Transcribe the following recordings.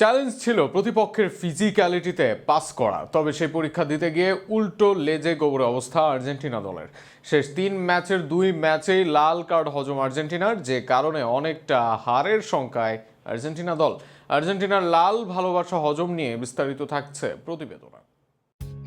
Challenge ছিল প্রতিপক্ষের ফিজিক্যালিটিতে pass করা। তবে সেই পরীক্ষা দিতে গিয়ে উল্টো লেজে গোবরে অবস্থা আর্জেন্টিনা দলের। শেষ তিন ম্যাচের দুই ম্যাচেই লাল কার্ড হজম আর্জেন্টিনার, যে কারণে অনেকটা হারের সংখ্যায় আর্জেন্টিনা দল। আর্জেন্টিনার লাল ভালোবাসা হজম নিয়ে বিস্তারিত থাকছে প্রতিবেদনা।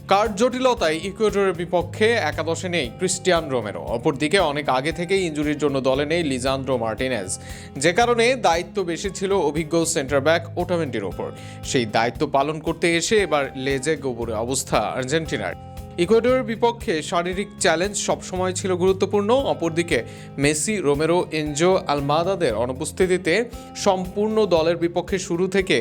কার্ড জটিলতায় ইকুয়েডরের বিপক্ষে একাদশে নেই ক্রিস্টিয়ান রোমেরো। অপরদিকে অনেক আগে থেকেই ইঞ্জুরির জন্য দলে নেই লিজান্দ্রো মার্টিনেজ। যে কারণে দায়িত্ব বেশি ছিল অভিজ্ঞ সেন্টার ব্যাক ওটামেন্টির ওপর। সেই দায়িত্ব পালন করতে এসে এবার লেজে গোবরে অবস্থা আর্জেন্টিনার। ইকুয়েডরের বিপক্ষে শারীরিক চ্যালেঞ্জ সবসময় ছিল গুরুত্বপূর্ণ। অপরদিকে, মেসি, রোমেরো, এনজো আলমাদাদের অনুপস্থিতিতে সম্পূর্ণ দলের বিপক্ষে শুরু থেকে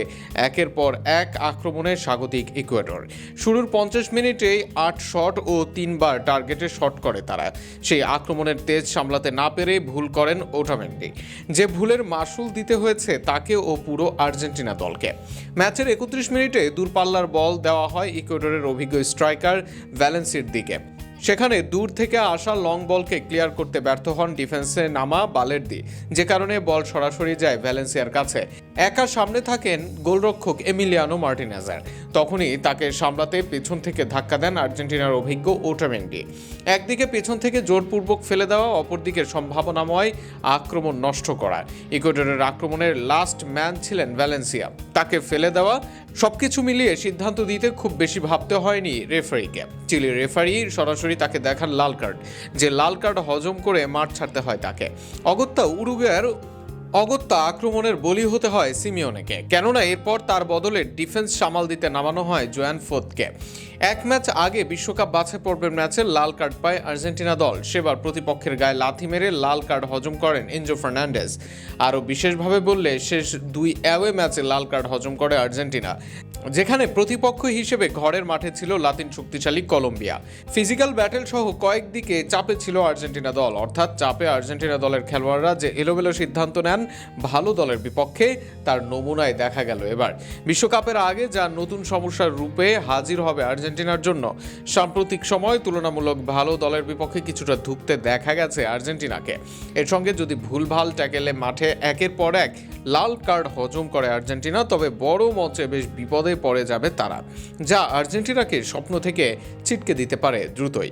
একের পর এক আক্রমণে স্বাগতিক ইকুয়েডর। শুরুর পঞ্চাশ মিনিটেই আট শট ও তিনবার টার্গেটে শট করে তারা। সেই আক্রমণের তেজ সামলাতে না পেরে ভুল করেন ওটামেন্ডি যে ভুলের মাসুল দিতে হয়েছে তাকে ও পুরো আর্জেন্টিনা দলকে। ম্যাচের একত্রিশ মিনিটে দূরপাল্লার বল দেওয়া হয় ইকুয়েডরের অভিজ্ঞ স্ট্রাইকার ভ্যালেন্সির দিকে। সেখানে দূর থেকে আসা লং বলকে ক্লিয়ার করতে ব্যর্থ হন ডিফেন্সে নামা বালের বালেরদি। যে কারণে বল সরাসরি যায় ভ্যালেন্সিয়ার কাছে। একা সামনে থাকেন গোলরক্ষক এমিলিয়ানো মার্টিনেজার তখনই তাকে সামলাতে পেছন থেকে ধাক্কা দেন আর্জেন্টিনার অভিজ্ঞ ওটামেন্ডি একদিকে পেছন থেকে জোরপূর্বক ফেলে দেওয়া, অপরদিকে সম্ভাবনাময় আক্রমণ নষ্ট করা। ইকুয়েডরের আক্রমণের লাস্ট ম্যান ছিলেন ভ্যালেন্সিয়া তাকে ফেলে দেওয়া সবকিছু মিলিয়ে সিদ্ধান্ত দিতে খুব বেশি ভাবতে হয়নি রেফারিকে। চিলি রেফারি সরাসরি তাকে দেখান লাল কার্ড। যে লাল কার্ড হজম করে মাঠ ছাড়তে হয় তাকে। অগত্যা উরুগুয়ের অগত্যা আক্রমণের বলি হতে হয় সিমিওনেকে, কেননা এরপর তার বদলে ডিফেন্স সামাল দিতে নামানো হয় জোয়ান ফোদকে এক ম্যাচ আগে বিশ্বকাপ বাছাই পর্বের ম্যাচে লাল কার্ড পায় আর্জেন্টিনা দল। সেবার প্রতিপক্ষের গায়ে লাথি মেরে লাল কার্ড হজম করেন এনজো ফার্নান্ডেজ। আরও বিশেষভাবে বললে শেষ দুই অ্যাওয়ে ম্যাচে লাল কার্ড হজম করে আর্জেন্টিনা। যেখানে প্রতিপক্ষ হিসেবে ঘরের মাঠে ছিল লাতিন শক্তিশালী কলম্বিয়া। ফিজিক্যাল ব্যাটেল সহ কয়েক দিকে চাপে ছিল আর্জেন্টিনা দল। অর্থাৎ চাপে আর্জেন্টিনা দলের খেলোয়াড়রা যে এলোমেলো সিদ্ধান্ত নেন, ভালো দলের বিপক্ষে তার নমুনায় দেখা গেল এবার। বিশ্বকাপের আগে যা নতুন সমস্যার রূপে হাজির হবে আর্জেন্টিনার জন্য, সাম্প্রতিক সময় তুলনামূলক ভালো দলের বিপক্ষে কিছুটা ধুঁকতে দেখা গেছে আর্জেন্টিনাকে। এর সঙ্গে যদি ভুলভাল ট্যাকেলে মাঠে একের পর এক লাল কার্ড হজম করে আর্জেন্টিনা, তবে বড় মঞ্চে বেশ বিপদে পড়ে যাবে তারা, যা আর্জেন্টিনাকে স্বপ্ন থেকে ছিটকে দিতে পারে দ্রুতই।